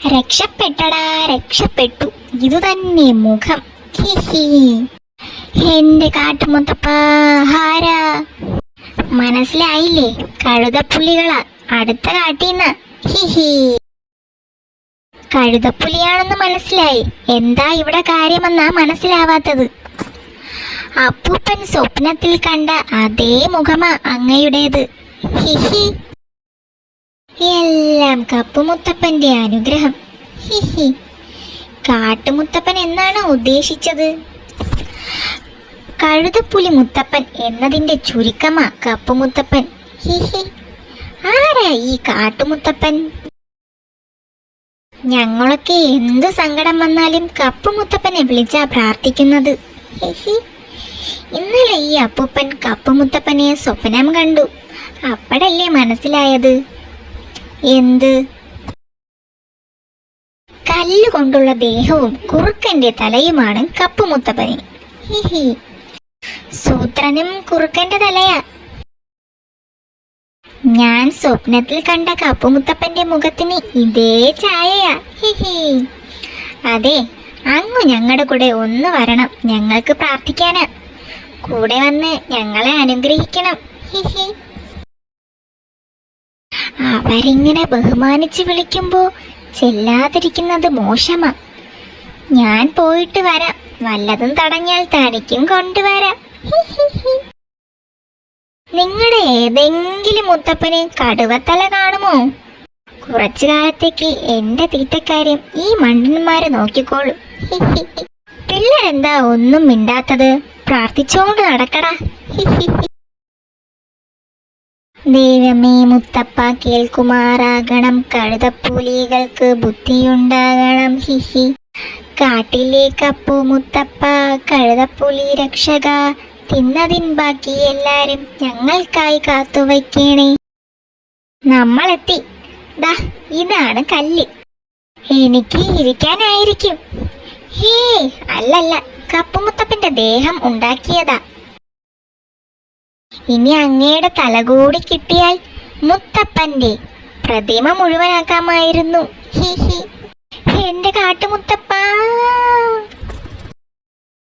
രക്ഷപ്പെട്ടടാ രക്ഷപ്പെട്ടു. ഇതുതന്നെ മുഖം. ഹിഹി എന്റെ കാട്ടുമുത്തപ്പ മനസ്സിലായില്ലേ? കഴുതപ്പുള്ളികളാ അടുത്ത കാട്ടീന്ന്. ഹിഹി കഴുതപ്പുലിയാണെന്ന് മനസ്സിലായി. എന്താ ഇവിടെ കാര്യമെന്നാ മനസ്സിലാവാത്തത്? അപ്പൂപ്പൻ സ്വപ്നത്തിൽ കണ്ട അതേ മുഖമാ അങ്ങയുടേത്. ഹിഹി എല്ലാം കപ്പുമുത്തപ്പന്റെ അനുഗ്രഹം. ഹിഹി കാട്ടുമുത്തപ്പൻ എന്നാണ് ഉദ്ദേശിച്ചത്? കഴുതപ്പുലി മുത്തപ്പൻ എന്നതിന്റെ ചുരുക്കമാ കപ്പുമുത്തപ്പൻ. ഹിഹി ആരാ ഈ കാട്ടുമുത്തപ്പൻ? ഞങ്ങളൊക്കെ എന്ത് സങ്കടം വന്നാലും കപ്പുമുത്തപ്പനെ വിളിച്ചാ പ്രാർത്ഥിക്കുന്നത്. ഹിഹി ഇന്നലെ ഈ അപ്പൂപ്പൻ കപ്പുമുത്തപ്പനെ സ്വപ്നം കണ്ടു. അപ്പോഴല്ലേ മനസ്സിലായത്? എന്ത്? കല്ലുകൊണ്ടുള്ള ദേഹവും കുറുക്കന്റെ തലയുമാണ് കപ്പുമുത്തപ്പന്. ഹിഹി. സൂത്രനും കുറുക്കന്റെ തലയാ. ഞാൻ സ്വപ്നത്തിൽ കണ്ട കപ്പുമുത്തപ്പന്റെ മുഖത്തിന് ഇതേ ചായയാ ഹിഹി. അതെ അങ്ങു ഞങ്ങളുടെ കൂടെ ഒന്ന് വരണം ഞങ്ങൾക്ക് പ്രാർത്ഥിക്കാനാ. കൂടെ വന്ന് ഞങ്ങളെ അനുഗ്രഹിക്കണം. ഹിഹി. അവരിങ്ങനെ ബഹുമാനിച്ച് വിളിക്കുമ്പോൾ ചെല്ലാതിരിക്കുന്നത് മോശമാ. ഞാൻ പോയിട്ട് വരാം. വല്ലതും തടഞ്ഞാൽ തനിക്കും കൊണ്ടുവരാം. നിങ്ങളുടെ ഏതെങ്കിലും മുത്തപ്പന് കടുവത്തല കാണുമോ? കുറച്ചു കാലത്തേക്ക് എന്റെ തീറ്റക്കാര്യം ഈ മണ്ണന്മാരെ നോക്കിക്കോളൂ. പിള്ളേരെന്താ ഒന്നും മിണ്ടാത്തത്? പ്രാർത്ഥിച്ചോണ്ട് നടക്കടാ. ദൈവമേ മുത്തപ്പ കേൾക്കുമാറാകണം. കഴുതപ്പുലികൾക്ക് ബുദ്ധിയുണ്ടാകണം. ഹിഹി. കാട്ടിലെ കപ്പു മുത്തപ്പ കഴുതപ്പുലി രക്ഷക. തിന്നതിൻ ബാക്കി എല്ലാരും ഞങ്ങൾക്കായി കാത്തുവയ്ക്കണേ നമ്മളെത്തി. ദാ ഇതാണ് കല്ല്. എനിക്ക് ഇരിക്കാനായിരിക്കും. ഹേ അല്ലല്ല. കപ്പുമുത്തപ്പന്റെ ദേഹം ഉണ്ടാക്കിയതാ. ഇനി അങ്ങയുടെ തലകൂടി കിട്ടിയാൽ മുത്തപ്പന്റെ പ്രതിമ മുഴുവനാക്കാമായിരുന്നു. He he. എന്റെ കാട്ടുമുത്തപ്പ